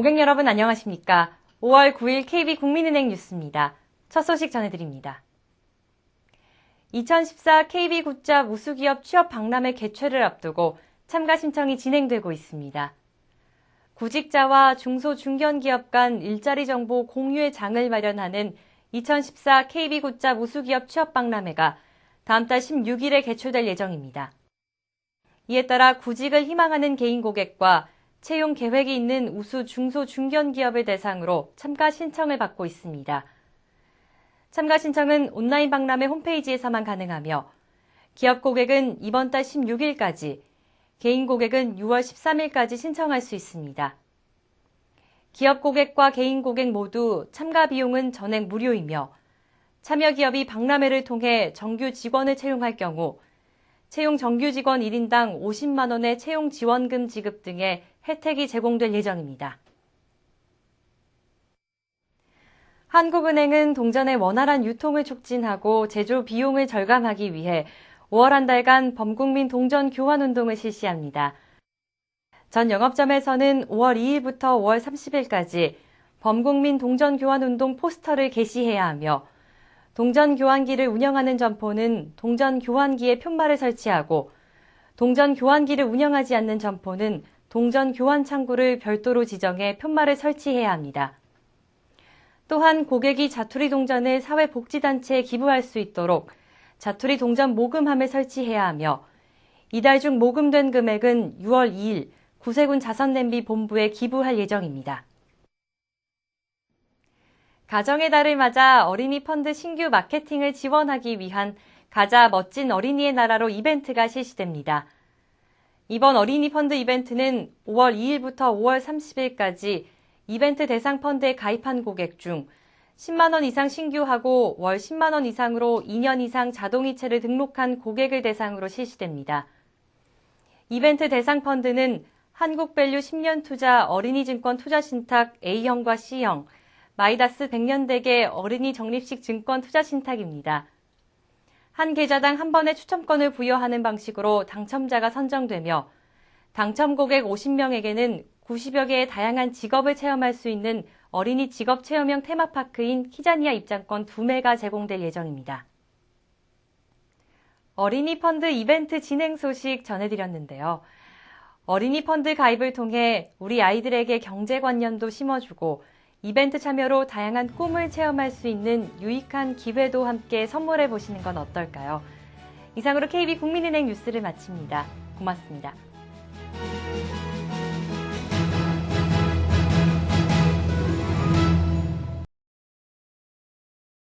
고객 여러분 안녕하십니까? 5월 9일 KB국민은행 뉴스입니다. 첫 소식 전해드립니다. 2014 KB 굿잡 우수기업 취업 박람회 개최를 앞두고 참가 신청이 진행되고 있습니다. 구직자와 중소 중견기업 간 일자리 정보 공유의 장을 마련하는 2014 KB 굿잡 우수기업 취업 박람회가 다음 달 16일에 개최될 예정입니다. 이에 따라 구직을 희망하는 개인 고객과 채용 계획이 있는 우수 중소 중견 기업을 대상으로 참가 신청을 받고 있습니다. 참가 신청은 온라인 박람회 홈페이지에서만 가능하며 기업 고객은 이번 달 16일까지, 개인 고객은 6월 13일까지 신청할 수 있습니다. 기업 고객과 개인 고객 모두 참가 비용은 전액 무료이며 참여 기업이 박람회를 통해 정규 직원을 채용할 경우 채용 정규 직원 1인당 50만 원의 채용 지원금 지급 등의 혜택이 제공될 예정입니다. 한국은행은 동전의 원활한 유통을 촉진하고 제조 비용을 절감하기 위해 5월 한 달간 범국민 동전 교환 운동을 실시합니다. 전 영업점에서는 5월 2일부터 5월 30일까지 범국민 동전 교환 운동 포스터를 게시해야 하며 동전 교환기를 운영하는 점포는 동전 교환기에 편말을 설치하고 동전 교환기를 운영하지 않는 점포는 동전 교환 창구를 별도로 지정해 편말을 설치해야 합니다. 또한 고객이 자투리 동전을 사회복지단체에 기부할 수 있도록 자투리 동전 모금함을 설치해야 하며 이달 중 모금된 금액은 6월 2일 구세군 자선냄비 본부에 기부할 예정입니다. 가정의 달을 맞아 어린이 펀드 신규 마케팅을 지원하기 위한 가자 멋진 어린이의 나라로 이벤트가 실시됩니다. 이번 어린이 펀드 이벤트는 5월 2일부터 5월 30일까지 이벤트 대상 펀드에 가입한 고객 중 10만원 이상 신규하고 월 10만원 이상으로 2년 이상 자동이체를 등록한 고객을 대상으로 실시됩니다. 이벤트 대상 펀드는 한국밸류 10년 투자 어린이증권 투자신탁 A형과 C형, 마이다스 100년대계 어린이 적립식 증권 투자 신탁입니다. 한 계좌당 한 번의 추첨권을 부여하는 방식으로 당첨자가 선정되며 당첨 고객 50명에게는 90여 개의 다양한 직업을 체험할 수 있는 어린이 직업 체험형 테마파크인 키자니아 입장권 2매가 제공될 예정입니다. 어린이 펀드 이벤트 진행 소식 전해드렸는데요. 어린이 펀드 가입을 통해 우리 아이들에게 경제관념도 심어주고 이벤트 참여로 다양한 꿈을 체험할 수 있는 유익한 기회도 함께 선물해 보시는 건 어떨까요? 이상으로 KB 국민은행 뉴스를 마칩니다. 고맙습니다.